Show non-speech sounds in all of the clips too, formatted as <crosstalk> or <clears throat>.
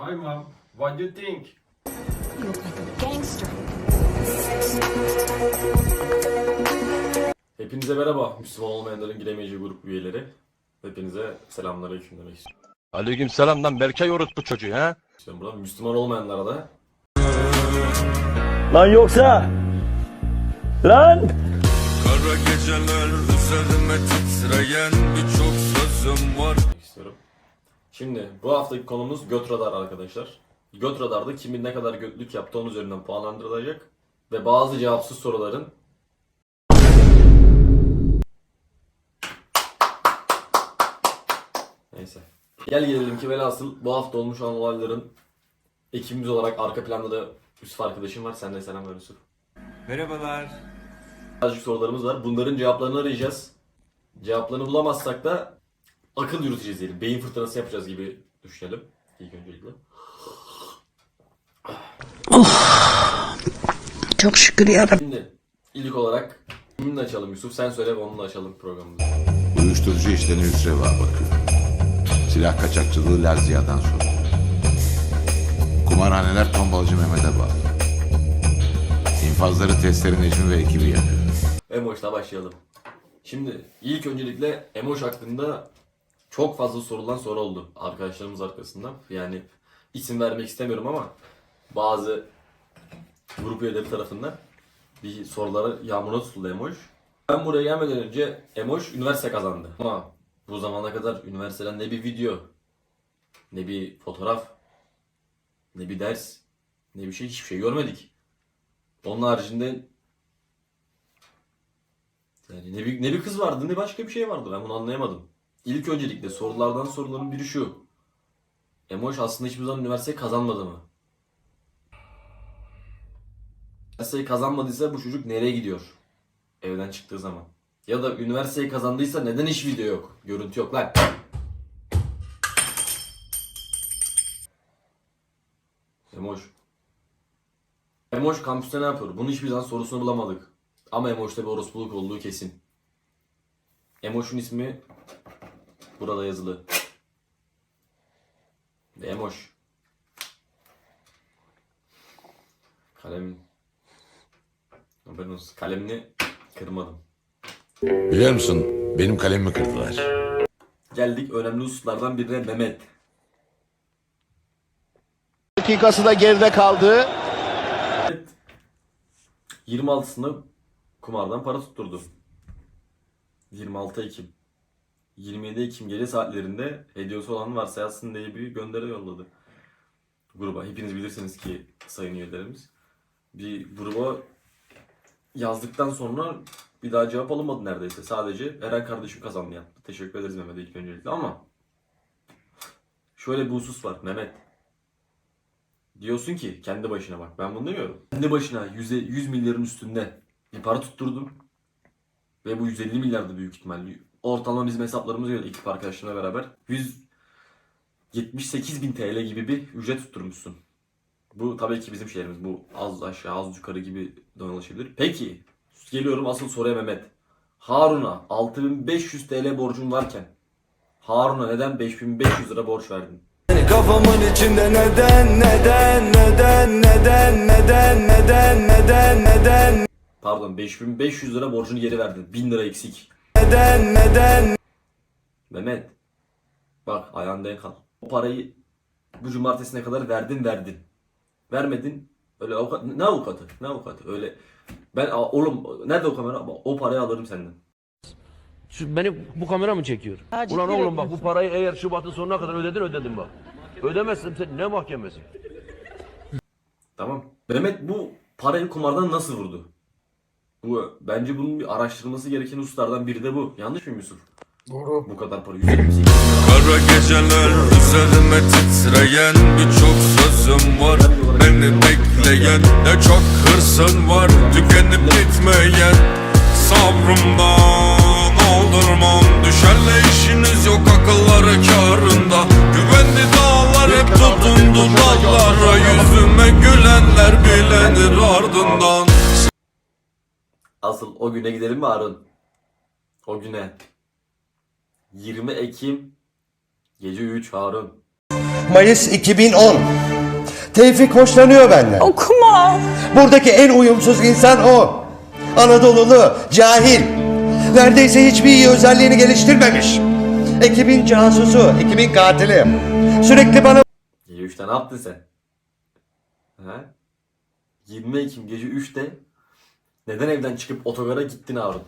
Hi mom, what do you think? You look like a gangster. Hepinize merhaba Müslüman olmayanların giremeyeceği grup üyeleri. Hepinize selamünaleyküm demek istiyorum. Aleyküm selam lan Berkay orospu çocuğu ha. Burada Müslüman olmayanlara da Lan yoksa Lan Kara geceler üzerime titreyen birçok sözüm var demek istiyorum. Şimdi bu haftaki konumuz göt radar arkadaşlar. Göt radarda kimin ne kadar götlük yaptığı onun üzerinden puanlandırılacak. Ve bazı cevapsız soruların Neyse. Gel gelelim ki velhasıl bu hafta olmuş olan olayların ekibimiz olarak arka planda da Yusuf arkadaşım var. Sen de selam ver Yusuf. Merhabalar Birazcık sorularımız var. Bunların cevaplarını arayacağız. Cevaplarını bulamazsak da akıl yürüteceğiz diyelim. Beyin fırtınası yapacağız gibi düşünelim. İlk öncelikle. Çok şükür yarabbim. Şimdi ilk olarak kiminle açalım Yusuf? Sen söyle ve onunla açalım programımızı. Uyuşturucu işlerine Hüsreva bakıyor. Silah kaçakçılığı Lazia'dan sonra. Kumarhaneler tombalcı Mehmet'e bağlı. İnfazları testleri Necmi ve ekibi yapıyor. Emoş'la başlayalım. Şimdi ilk öncelikle Emoş hakkında çok fazla sorulan soru oldu arkadaşlarımız arkasından. Yani isim vermek istemiyorum ama bazı grup üyeleri tarafından bir sorulara yağmura tutuldu Emoş. Ben buraya gelmeden önce Emoş üniversite kazandı. Ama bu zamana kadar üniversiteden ne bir video, ne bir fotoğraf, ne bir ders, ne bir şey hiçbir şey görmedik. Onun haricinde yani ne bir, ne bir kız vardı ne başka bir şey vardı ben bunu anlayamadım. İlk öncelikle sorulardan soruların biri şu. Emoş aslında hiçbir zaman üniversiteyi kazanmadı mı? Üniversiteyi kazanmadıysa bu çocuk nereye gidiyor? Evden çıktığı zaman. Ya da üniversiteyi kazandıysa neden hiç video yok? Görüntü yok lan. Emoş. Emoş kampüste ne yapıyor? Bunu hiçbir zaman sorusunu bulamadık. Ama Emoş'ta bir orospuluk olduğu kesin. Emoş'un ismi burada yazılı. Emoş. Kalem... Haberin olsun. Kalemini kırmadım. Biliyor musun benim kalemimi kırdılar. Geldik önemli hususlardan birine Mehmet. dakikası da geride kaldı. 26'sında kumardan para tutturdu. 26 Ekim. 27 Ekim gece saatlerinde hediyesi olan varsa yazsın diye bir gönderi yolladı. Gruba. Hepiniz bilirsiniz ki sayın üyelerimiz. Bir gruba yazdıktan sonra bir daha cevap alınmadı neredeyse. Sadece Eren kardeşim kazandı yaptı. Teşekkür ederiz Mehmet'e ilk öncelikle ama şöyle bir husus var Mehmet. Diyorsun ki kendi başına bak ben bunu demiyorum. Kendi başına 100, 100 milyarın üstünde bir para tutturdum. Ve bu 150 milyardı büyük ihtimal. Ortalama bizim hesaplarımıza göre ekip arkadaşlarımla beraber 178 bin TL gibi bir ücret tutturmuşsun. Bu tabii ki bizim şeylerimiz. Bu az aşağı az yukarı gibi dolaşabilir. Peki geliyorum asıl soruya Mehmet. Harun'a 6500 TL borcun varken Harun'a neden 5500 lira borç verdin? Kafamın içinde neden neden neden neden neden neden neden neden Pardon 5500 lira borcunu geri verdin. 1000 lira eksik. Neden neden Mehmet. Bak ayağın denk al. O parayı bu cumartesine kadar verdin verdin. Vermedin. Öyle avukat ne avukatı? Ne avukatı? Öyle ben a- oğlum nerede o kamera? O parayı alırım senden. Şu beni bu kamera mı çekiyor? Ulan oğlum bak bu parayı eğer Şubat'ın sonuna kadar ödedin ödedin bak. Ödemezsem sen ne mahkemesi? Tamam. Mehmet bu parayı kumardan nasıl vurdu? Bu bence bunun bir araştırılması gereken hususlardan biri de bu. Yanlış mıyım Yusuf? Doğru. Bu kadar para 178 Kara geceler üzerime titreyen birçok sözüm var. Beni bekleyen ne çok hırsın var. Tükenip bitmeyen sabrımdan aldırmam. Düşerle işiniz yok akılları karında Güvenli dağlar hep tutundu dallara. Yüzüme gülenler bilenir ardından Asıl o güne gidelim mi Harun? O güne. 20 Ekim gece 3 Harun. Mayıs 2010. Tevfik hoşlanıyor benden. Okuma. Buradaki en uyumsuz insan o. Anadolulu, cahil. Neredeyse hiçbir iyi özelliğini geliştirmemiş. Ekibin casusu, ekibin katili. Sürekli bana Gece 3'te ne yaptın sen? Ha? 20 Ekim gece 3'te neden evden çıkıp otogara gittin Harun?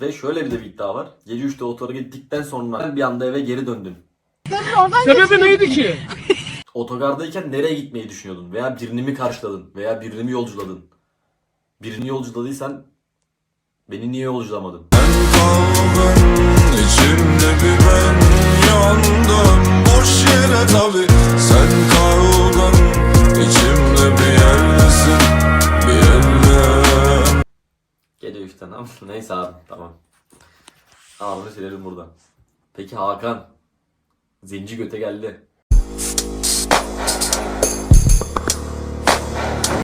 Ve şöyle bir de bir iddia var. Gece 3'te otogara gittikten sonra bir anda eve geri döndün. Sebebi neydi ki? <laughs> Otogardayken nereye gitmeyi düşünüyordun? Veya birini mi karşıladın? Veya birini mi yolculadın? Birini yolculadıysan beni niye yolculamadın? Kaldın içimde bir ben yandım Boş yere tabi sen kaldın içimde bir yerdesin Gece 3'te ne yaptın? Neyse abi tamam. Harun'u silelim buradan. Peki Hakan. Zenci göte geldi.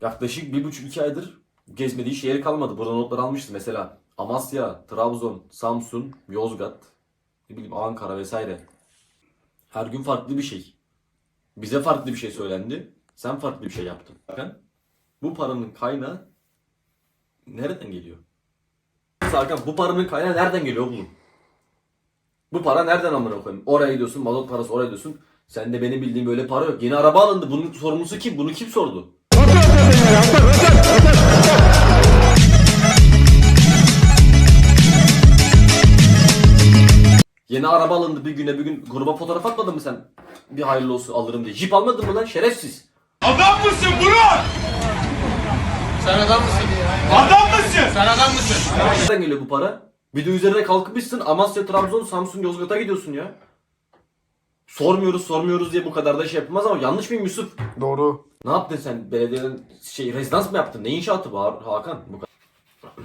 Yaklaşık bir buçuk iki aydır gezmediği şehir kalmadı. Burada notlar almıştı mesela. Amasya, Trabzon, Samsun, Yozgat, ne bileyim Ankara vesaire. Her gün farklı bir şey. Bize farklı bir şey söylendi. Sen farklı bir şey yaptın. Bu paranın kaynağı nereden geliyor? Hakan bu paranın kaynağı nereden geliyor oğlum? Bu para nereden amına koyayım? Oraya gidiyorsun, mazot parası oraya gidiyorsun. Sen de benim bildiğim böyle para yok. Yeni araba alındı. Bunun sorumlusu kim? Bunu kim sordu? Yeni araba alındı bir güne bir gün gruba fotoğraf atmadın mı sen? Bir hayırlı olsun alırım diye. Jip almadın mı lan şerefsiz? Adam mısın Burak? Sen adam mısın? Adam mısın? Sen adam mısın? Nereden geliyor bu para? Bir de üzerine kalkmışsın Amasya, Trabzon, Samsun, Yozgat'a gidiyorsun ya. Sormuyoruz sormuyoruz diye bu kadar da şey yapılmaz ama yanlış mıyım Yusuf? Doğru. Ne yaptın sen? Belediyeden şey rezidans mı yaptın? Ne inşaatı bu Ha- Hakan? Bu kadar.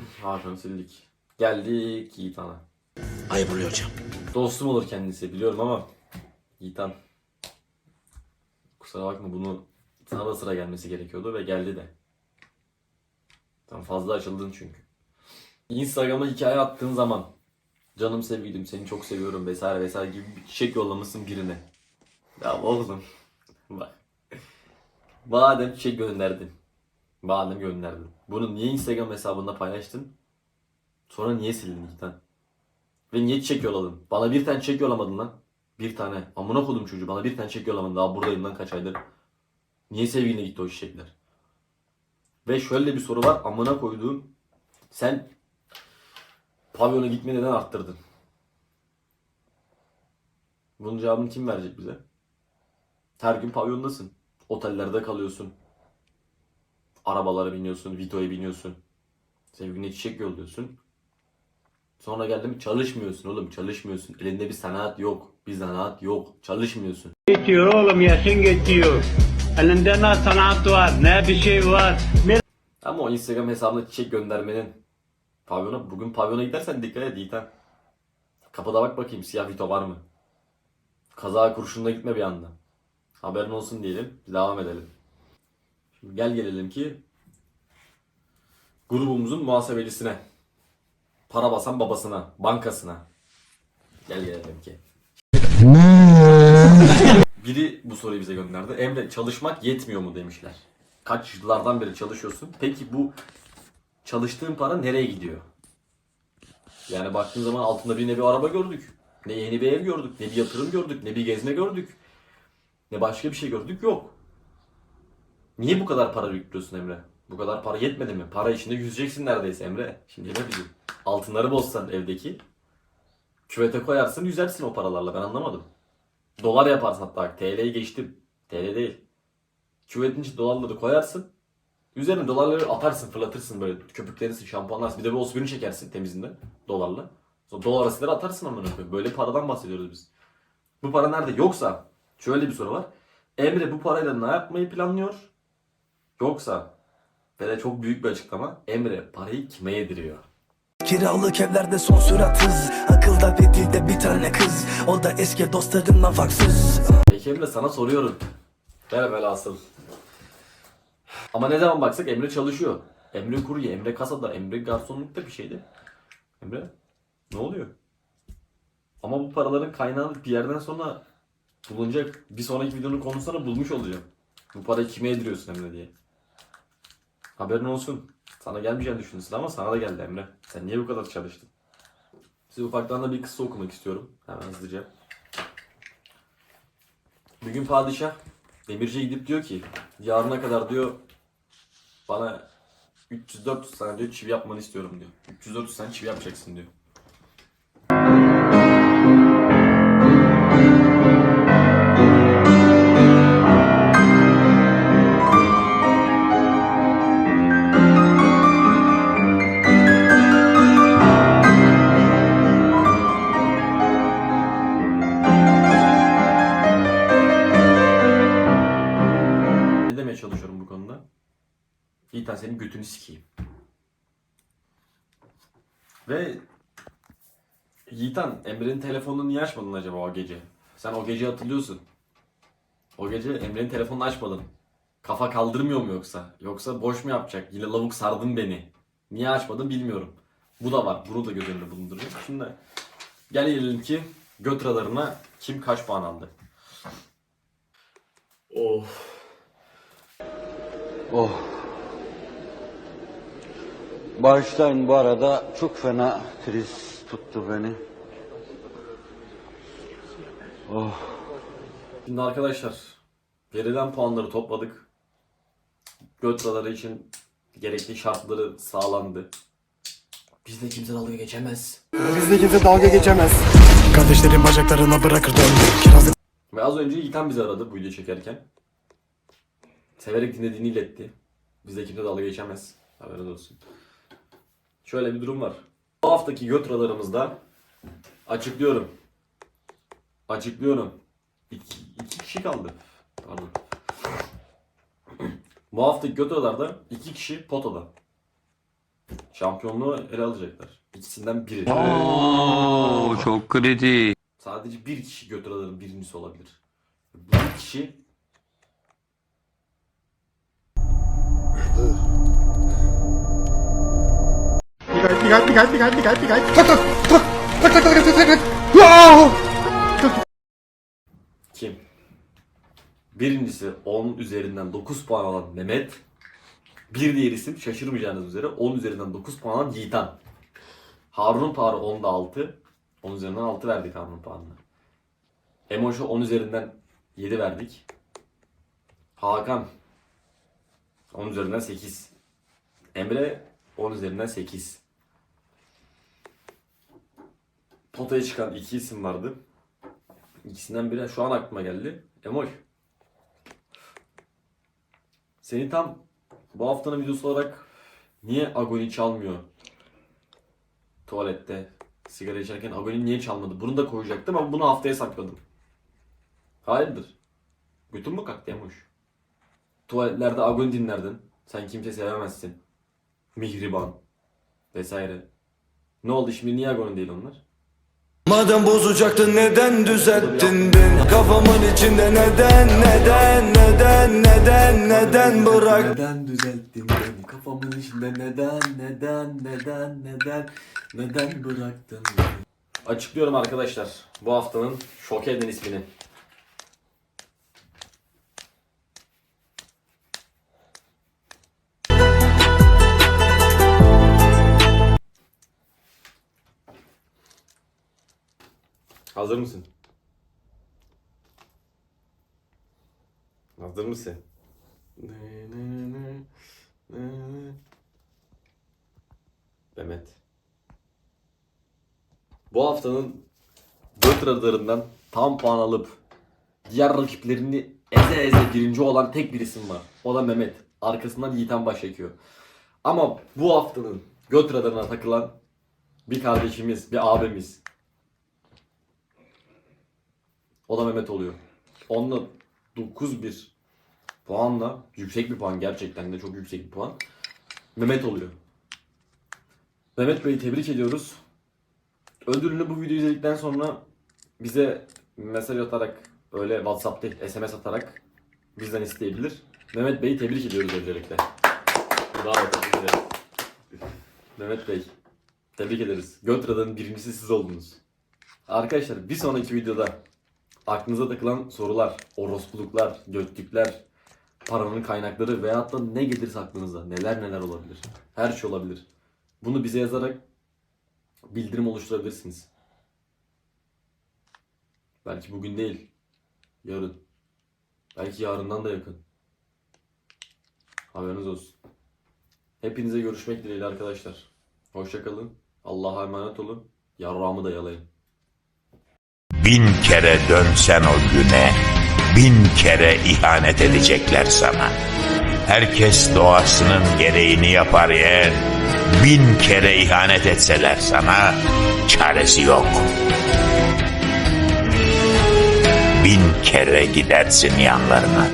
<clears throat> Hakan sildik. Geldik Yiğitan'a. Ayıp oluyor hocam. Dostum olur kendisi biliyorum ama Yiğitan. Kusura bakma bunu sana da sıra gelmesi gerekiyordu ve geldi de. Tam fazla açıldın çünkü. Instagram'a hikaye attığın zaman canım sevgilim seni çok seviyorum vesaire vesaire gibi bir çiçek yollamışsın birine. Ya oğlum <laughs> bak. Madem çiçek gönderdin. Madem gönderdin. Bunu niye Instagram hesabında paylaştın? Sonra niye sildin Yiğitan? Ve niye çiçek yolladın? Bana bir tane çiçek yollamadın lan. Bir tane. Amına kodum çocuğu. Bana bir tane çiçek yollamadın. Daha buradayım lan kaç aydır. Niye sevgiline gitti o çiçekler? Ve şöyle bir soru var. Amına koyduğum sen pavyona gitmeyi neden arttırdın? Bunun cevabını kim verecek bize? Her gün pavyondasın. Otellerde kalıyorsun. Arabalara biniyorsun. Vito'ya biniyorsun. Sevgiline çiçek yolluyorsun. Sonra geldim çalışmıyorsun oğlum çalışmıyorsun. Elinde bir sanat yok. Bir zanaat yok. Çalışmıyorsun. Geçiyor oğlum yaşın geçiyor. Elinde ne sanat var ne bir şey var. Ama o Instagram hesabına çiçek göndermenin pavyona bugün pavyona gidersen dikkat et Yiğitem. Kapıda bak bakayım siyah vito var mı? Kaza kurşunla gitme bir anda. Haberin olsun diyelim. Devam edelim. Şimdi gel gelelim ki grubumuzun muhasebecisine. Para basan babasına, bankasına. Gel gelelim ki. Biri bu soruyu bize gönderdi. Emre çalışmak yetmiyor mu demişler. Kaç yıllardan beri çalışıyorsun. Peki bu çalıştığın para nereye gidiyor? Yani baktığın zaman altında bir ne bir araba gördük. Ne yeni bir ev gördük. Ne bir yatırım gördük. Ne bir gezme gördük. Ne başka bir şey gördük. Yok. Niye bu kadar para yüklüyorsun Emre? Bu kadar para yetmedi mi? Para içinde yüzeceksin neredeyse Emre. Şimdi ne bileyim. Altınları bozsan evdeki. Küvete koyarsın yüzersin o paralarla. Ben anlamadım. Dolar yaparsın hatta. TL'yi geçtim. TL değil. Küvetin içine dolarları koyarsın. Üzerine dolarları atarsın, fırlatırsın böyle. Köpüklenirsin, şampuanlarsın. Bir de bir o suyunu çekersin temizinden dolarla. Sonra dolar arasıları atarsın amına koyayım. Böyle paradan bahsediyoruz biz. Bu para nerede? Yoksa şöyle bir soru var. Emre bu parayla ne yapmayı planlıyor? Yoksa ve de çok büyük bir açıklama. Emre parayı kime yediriyor? Kiralık evlerde son sürat hız Akılda ve dilde bir tane kız O da eski dostlarından farksız Peki Emre sana soruyorum. Ver velhasıl. Ama ne zaman baksak Emre çalışıyor. Emre kurye, Emre kasada, Emre garsonlukta bir şeydi. Emre ne oluyor? Ama bu paraların kaynağı bir yerden sonra bulunacak. Bir sonraki videonun konusunu bulmuş olacağım. Bu parayı kime yediriyorsun Emre diye. Haberin olsun. Sana gelmeyeceğini düşündün ama sana da geldi Emre. Sen niye bu kadar çalıştın? Size ufaktan da bir kısa okumak istiyorum. Hemen hızlıca. Bir gün padişah demirciye gidip diyor ki yarına kadar diyor bana 300-400 tane diyor çivi yapmanı istiyorum diyor. 300-400 tane çivi yapacaksın diyor. Yiğitan senin götünü sikeyim. Ve Yiğitan Emre'nin telefonunu niye açmadın acaba o gece? Sen o gece hatırlıyorsun. O gece Emre'nin telefonunu açmadın. Kafa kaldırmıyor mu yoksa? Yoksa boş mu yapacak? Yine lavuk sardın beni. Niye açmadın bilmiyorum. Bu da var. Bunu da göz önünde bulunduracağım. Şimdi gel gelelim ki göt radarına kim kaç puan aldı? Of. Oh. Bağışlayın bu arada çok fena kriz tuttu beni. Oh. Şimdi arkadaşlar verilen puanları topladık. Göt radarı için gerekli şartları sağlandı. Bizde kimse dalga geçemez. Bizde kimse dalga geçemez Kardeşlerim bacaklarına bırakır döndü Ve az önce İlkan bizi aradı bu videoyu çekerken. Severek dinlediğini iletti. Bizde kimse dalga geçemez. Haberiniz olsun. Şöyle bir durum var. Bu haftaki göt radarımızda açıklıyorum. Açıklıyorum. İki, iki kişi kaldı. Pardon. Bu haftaki göt radarda iki kişi potada. Şampiyonluğu ele alacaklar. İkisinden biri. Oo, çok kritik. Sadece bir kişi göt radarın birincisi olabilir. Bu bir kişi kim? Birincisi 10 üzerinden 9 puan alan Mehmet. Bir diğer isim şaşırmayacağınız üzere 10 üzerinden 9 puan alan Yiğitan. Harun puanı 10'da 6. 10 üzerinden 6 verdik Harun puanına. Emoş'a 10 üzerinden 7 verdik. Hakan 10 üzerinden 8. Emre 10 üzerinden 8. Potaya çıkan iki isim vardı. İkisinden biri şu an aklıma geldi. Emoş. Seni tam bu haftanın videosu olarak niye Agoni çalmıyor? Tuvalette sigara içerken Agoni niye çalmadı? Bunu da koyacaktım ama bunu haftaya sakladım. Hayırdır? Götün mü kalktı Emoş? Tuvaletlerde Agoni dinlerdin. Sen kimse sevemezsin. Mihriban. Vesaire. Ne oldu şimdi niye Agoni değil onlar? Madem bozacaktın neden düzelttin beni Kafamın içinde neden neden neden neden neden bırak Neden düzelttin beni kafamın içinde neden neden neden neden neden bıraktın beni? Açıklıyorum arkadaşlar bu haftanın şok eden ismini. Hazır mısın? Hazır mısın? Mehmet. Bu haftanın 4 radarından tam puan alıp diğer rakiplerini eze eze birinci olan tek bir isim var. O da Mehmet. Arkasından Yiğiten baş çekiyor. Ama bu haftanın göt radarına takılan bir kardeşimiz, bir abimiz. O da Mehmet oluyor. Onunla 9-1 puanla yüksek bir puan gerçekten de çok yüksek bir puan. Mehmet oluyor. Mehmet Bey'i tebrik ediyoruz. Ödülünü bu videoyu izledikten sonra bize mesaj atarak öyle WhatsApp değil SMS atarak bizden isteyebilir. Mehmet Bey'i tebrik ediyoruz öncelikle. Bravo. Mehmet Bey tebrik ederiz. Götra'nın birincisi siz oldunuz. Arkadaşlar bir sonraki videoda aklınıza takılan sorular, orospuluklar, götlükler, paranın kaynakları veyahut da ne gelirse aklınıza. Neler neler olabilir. Her şey olabilir. Bunu bize yazarak bildirim oluşturabilirsiniz. Belki bugün değil. Yarın. Belki yarından da yakın. Haberiniz olsun. Hepinize görüşmek dileğiyle arkadaşlar. Hoşçakalın. Allah'a emanet olun. Yarrağımı da yalayın. Bin kere dönsen o güne, bin kere ihanet edecekler sana. Herkes doğasının gereğini yapar yer, bin kere ihanet etseler sana, çaresi yok. Bin kere gidersin yanlarına.